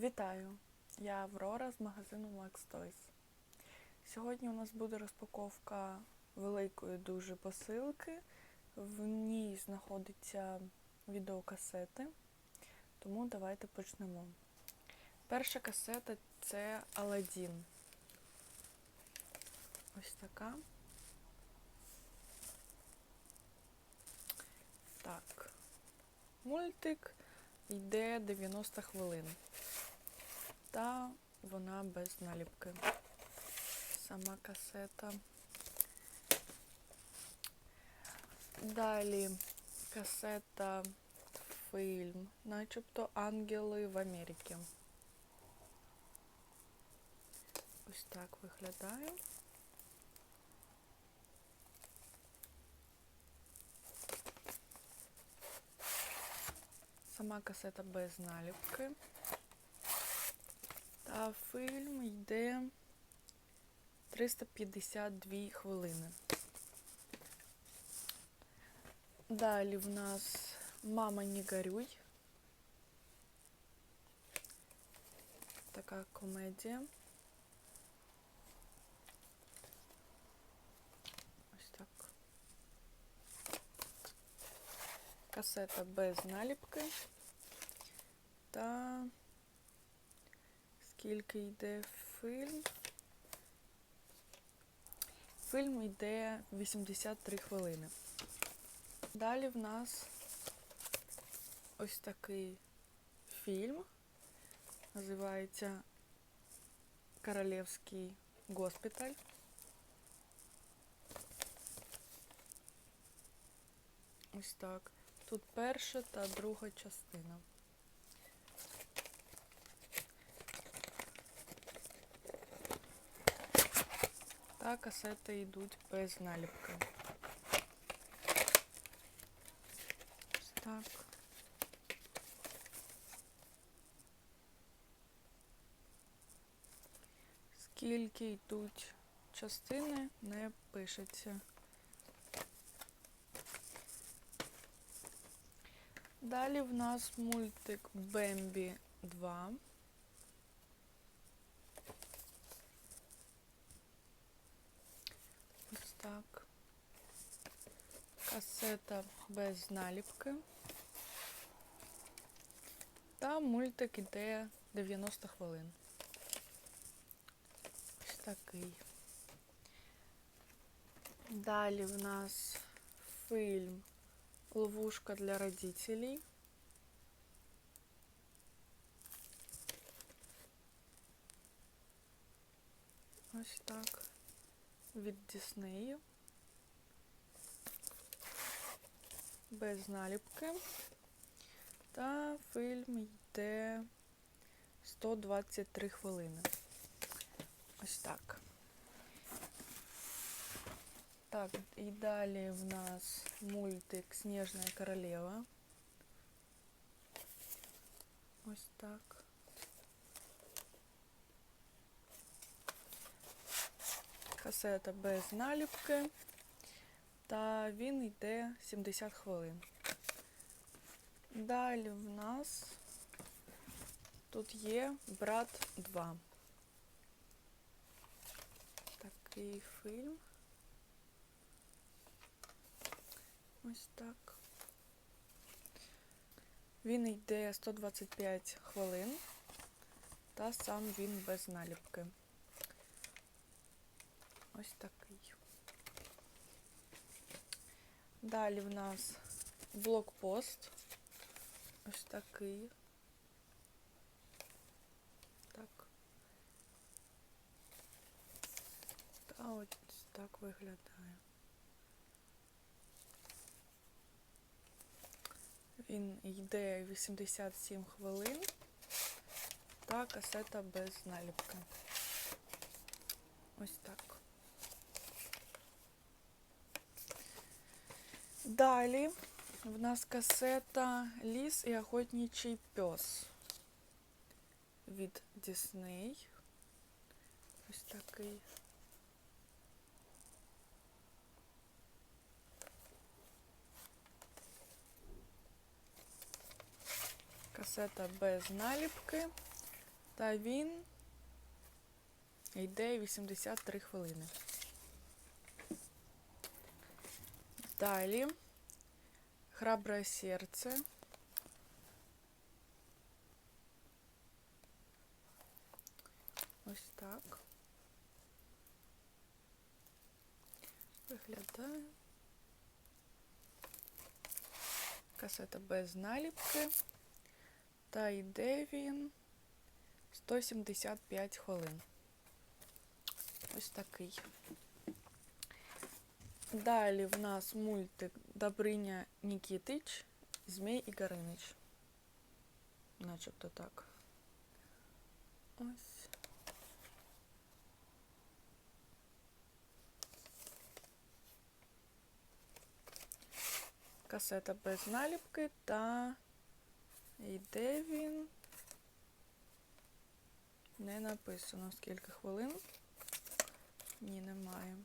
Вітаю! Я Аврора з магазину Max Toys. Сьогодні у нас буде розпаковка великої дуже посилки. В ній знаходяться відеокасети, тому давайте почнемо. Перша касета це Aladdin. Ось така. Так. Мультик йде 90 хвилин. Та вона без наліпки. Сама касета. Далі касета фільм, начебто Ангели в Америці. Ось так виглядає. Сама касета без наліпки. Та фільм йде 352 хвилини. Далі в нас Мама не горюй. Така комедія. Ось так. Касета без наліпки. Та скільки йде фільм? Фільм йде 83 хвилини. Далі в нас ось такий фільм. Називається Королівський госпіталь. Ось так. Тут перша та друга частина. Та касети йдуть без наліпки. Так. Скільки йдуть частини, не пишеться. Далі в нас мультик Бембі 2. так. Касета без наліпки. Та мультик іде 90 хвилин. Ось такий. Далі в нас фільм Ловушка для родителей. Ось так. Від Діснею. Без наліпки. Та фільм йде 123 хвилини. Ось так. Так, і далі в нас мультик Снежна королева. Ось так. Касета без наліпки. Та він йде 70 хвилин. Далі в нас тут є брат 2. Такий фільм. Ось так. Він йде 125 хвилин, та сам він без наліпки. Ось такий. Далі в нас блокпост. Ось такий. Так. Та ось так виглядає. Він йде 87 хвилин та касета без наліпки. Ось так. Далі в нас касета Ліс і охотничий пес від Disney. Ось такий. Касета без наліпки. Та він йде 83 хвилини. Далі храбре серце. Ось так. Виглядає. Касета без наліпки. Та йде він 175 хвилин. Ось такий. Далі в нас мультик Добриня Нікітич, Змій і Гаринич. Начебто так. Ось. Касета без наліпки та йде він. Не написано скільки хвилин. Ні, немає.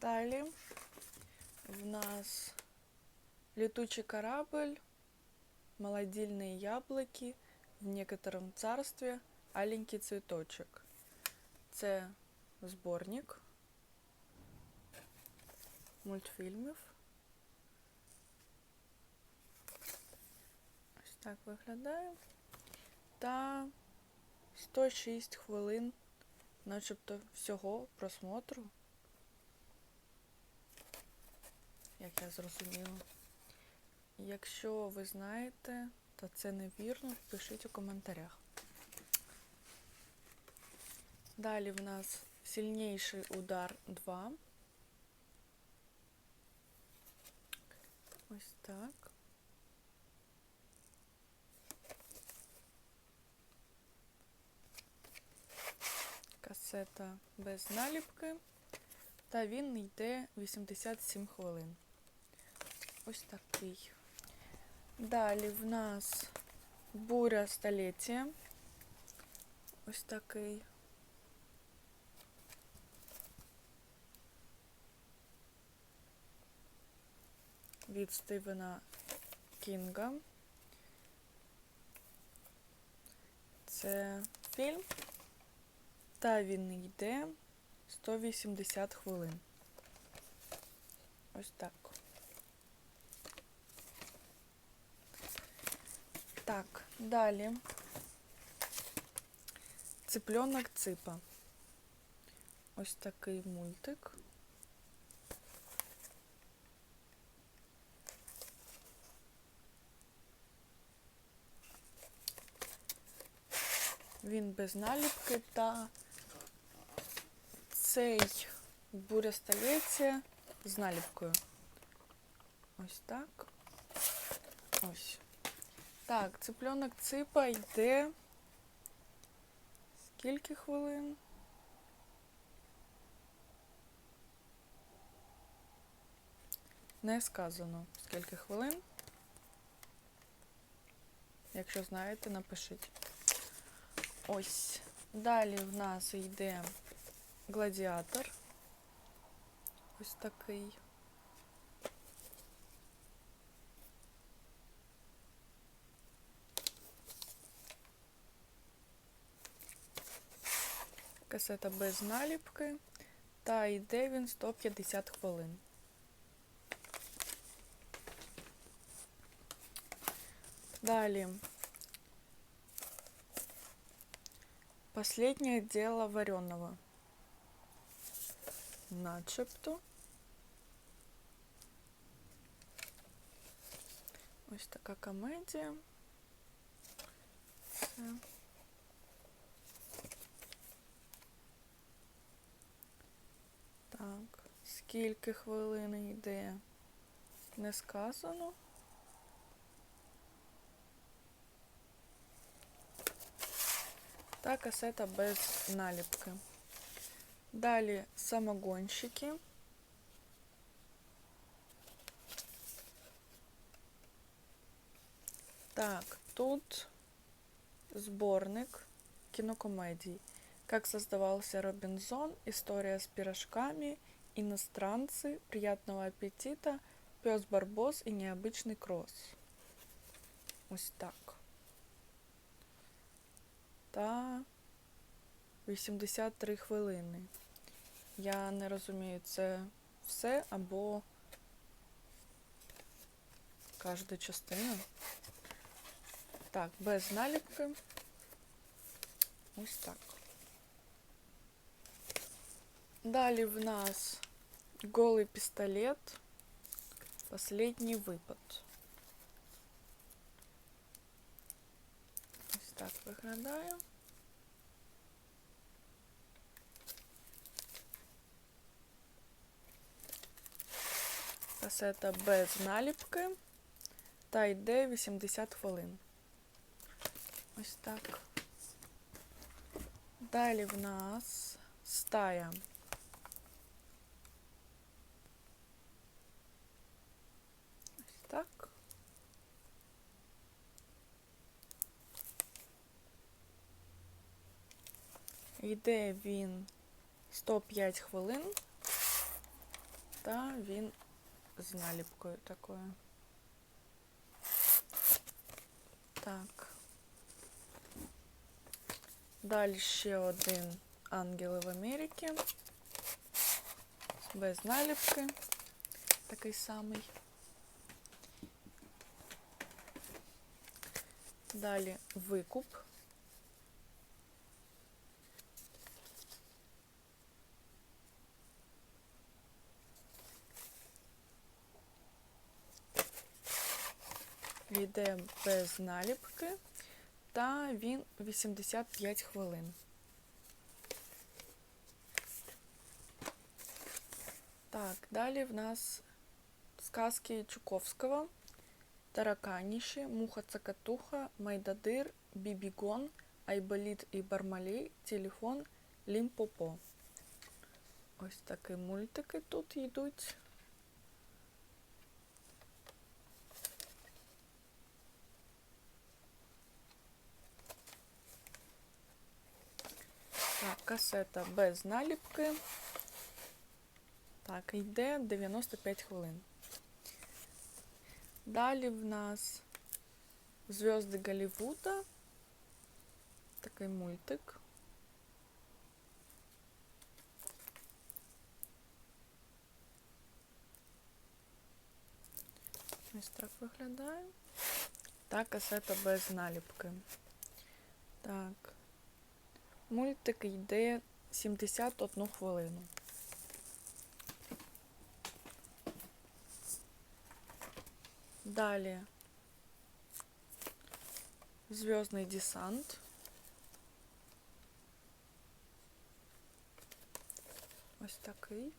Далі в нас летучий корабль, молодильные яблоки, в некотором царстве аленький цветочек. Це зборник мультфільмів. Ось так виглядає. Та 106 хвилин, начебто всього просмотру. Як я зрозуміла. Якщо ви знаєте, то це невірно, пишіть у коментарях. Далі в нас сильніший удар 2. Ось так. Касета без наліпки. Та він йде 87 хвилин. Ось такий. Далі в нас буря століття. Ось такий. Від Стивена Кінга. Це фільм. Та він йде 180 хвилин. Ось так. Так, далі. Цыпленок ципа. Ось такий мультик. Він без наліпки та цей буря століття з наліпкою. Ось так. Ось. Так, цыпленок ципа йде. Скільки хвилин? Не сказано, скільки хвилин. Якщо знаєте, напишіть. Ось. Далі в нас йде гладіатор. Ось такий. Касета без наліпки. Та йде він 150 хвилин. Далі. Последнее дело вареного. Начебто. Ось така комедія. Це. Так, скільки хвилин йде? Не сказано. Та касета без наліпки. Далі самогонщики. Так, тут сборник кинокомедий. Как создавался Робинзон, история с пирожками, иностранцы, приятного аппетита, пес Барбос и необычный кросс. ось так. Та 83 хвилини. Я не розумію, це все або кожна частина. Так, без наліпки. Ось так. Далі в нас голий пістолет. Последній випад. Ось так виглядає. Касета без наліпки. Та йде 80 хвилин. Ось так. Далі в нас стая. Йде він 105 хвилин, та він з наліпкою такою. Так. Далі ще один Ангели в Америці. Без наліпки. Такий самий. Далі викуп. Йде без наліпки, та він 85 хвилин. Так, далі в нас сказки Чуковського, Тараканіші, Муха Цакатуха, Майдадир, Бібігон, Айболіт і Бармалей, Телефон, Лімпопо. Ось такі мультики тут йдуть. касета без наліпки. Так, йде 95 хвилин. Далі в нас Зв'язки Голлівуда. Такий мультик. Ось так виглядає. Та касета без наліпки. Так. Мультик йде 71 хвилину. Далі Зв'язний десант. Ось такий.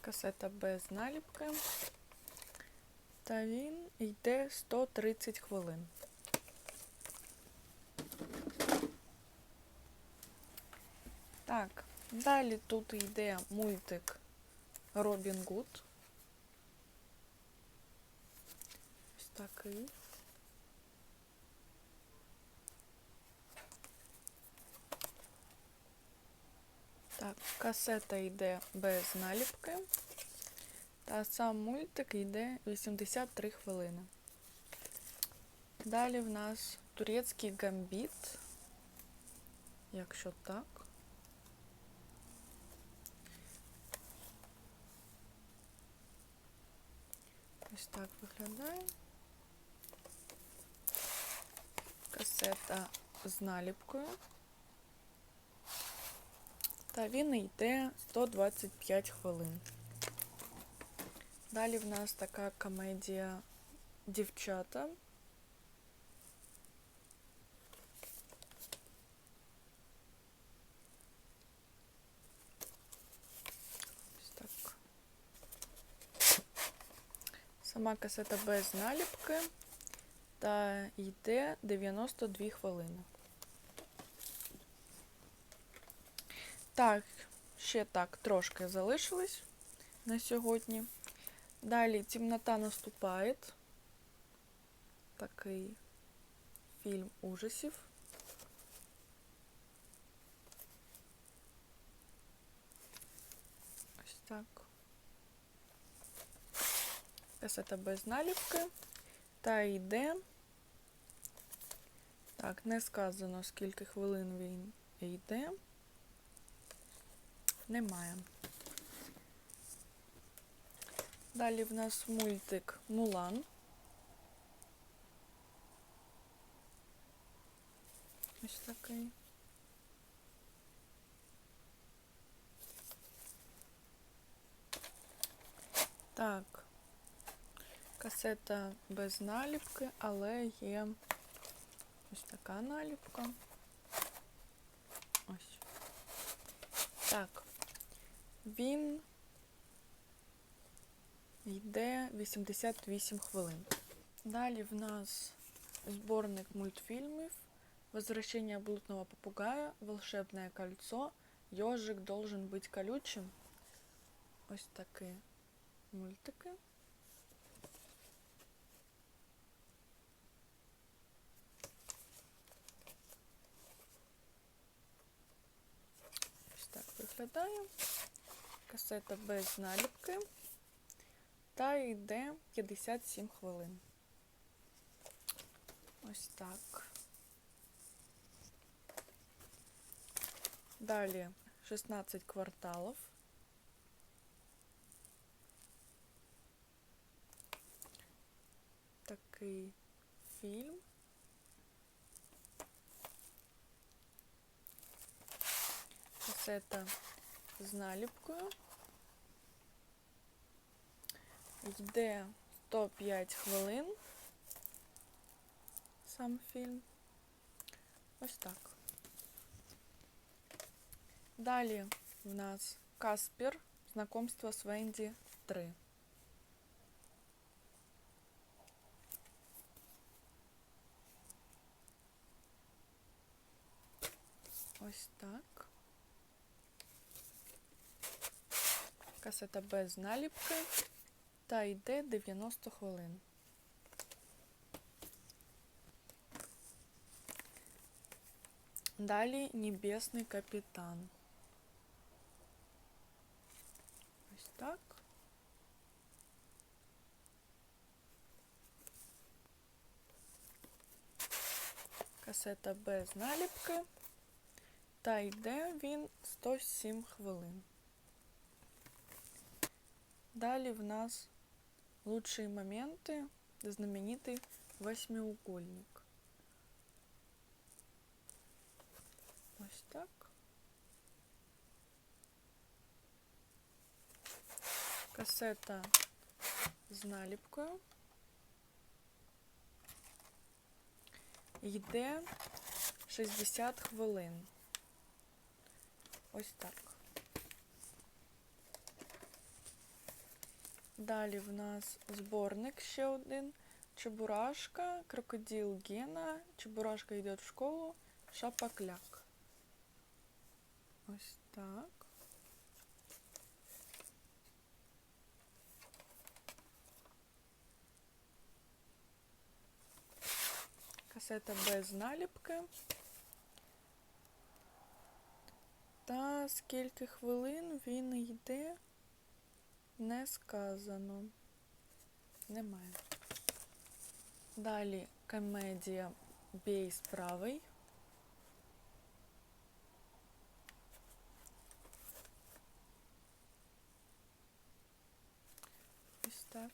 Касета без наліпки. Та він йде 130 хвилин. Так, далі тут йде мультик Робін Гуд. Ось такий. Так, касета йде без наліпки. Та сам мультик йде 83 хвилини. Далі в нас турецький гамбіт. Якщо так. Ось так виглядає. Касета з наліпкою. Та він йде 125 хвилин. Далі в нас така комедія дівчата. Ось так. Сама касета без наліпки та йде 92 хвилини. Так, ще так трошки залишилось на сьогодні. Далі темнота наступає. Такий фільм ужасів. Ось так. Касета без наліпки. Та йде. Так, не сказано, скільки хвилин він йде. Немає. Далі в нас мультик Мулан. Ось такий. Так. Касета без наліпки, але є ось така наліпка. Ось. Так. Він йде 88 хвилин. Далі в нас зборник мультфільмів Возвращение блудного попугая, Волшебное кольцо, Йожик должен быть колючим. Ось такі мультики. Ось так виглядає. Касета без наліпки. Та йде 57 хвилин. Ось так. Далі 16 кварталів. Такий фільм. Касета з наліпкою. Йде 105 хвилин. Сам фільм. Ось так. Далі в нас Каспер. Знакомство з Венді 3. Ось так. Касета без наліпки. Та йде 90 хвилин. Далі Небесний капітан. Ось так. Касета без наліпки. Та йде він 107 хвилин. Далі в нас лучшие моменты, знаменитый восьмиугольник. Ось так. Касета з наліпкою. Йде 60 хвилин. Ось так. Далі в нас зборник ще один. Чебурашка, крокодил Гена, Чебурашка йде в школу, Шапокляк. Ось так. Касета без наліпки. Та скільки хвилин він йде, не сказано. Немає. Далі комедія Бій справий. Ось так.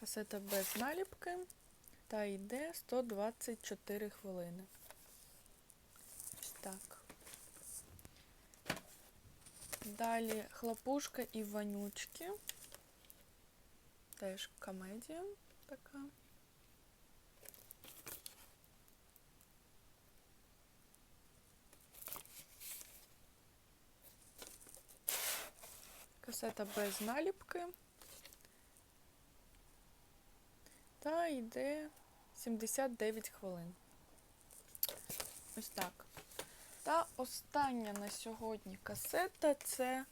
Касета без наліпки. Та йде 124 хвилини. Ось так. Далі хлопушка і вонючки. Теж комедія така. Касета без наліпки. Та йде 79 хвилин. Ось так. Та остання на сьогодні касета це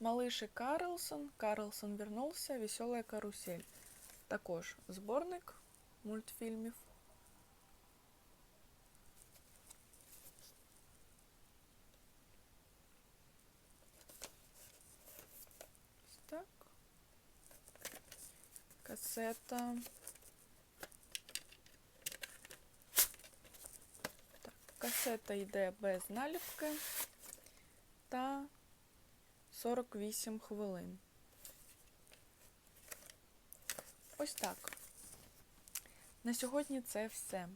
малиший Карлсон. Карлсон вернувся, Веселая карусель. Також зборник мультфільмів. Ось. Касета. Касета йде без наліпки та 48 хвилин. Ось так. На сьогодні це все.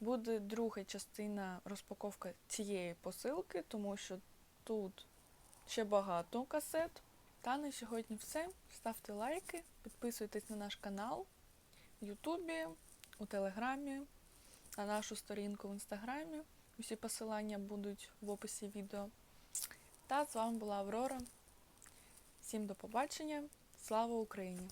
Буде друга частина розпаковки цієї посилки, тому що тут ще багато касет. Та на сьогодні все. Ставте лайки, підписуйтесь на наш канал в Ютубі, у Телеграмі, на нашу сторінку в Інстаграмі. Усі посилання будуть в описі відео. Та з вами була Аврора. Всім до побачення. Слава Україні!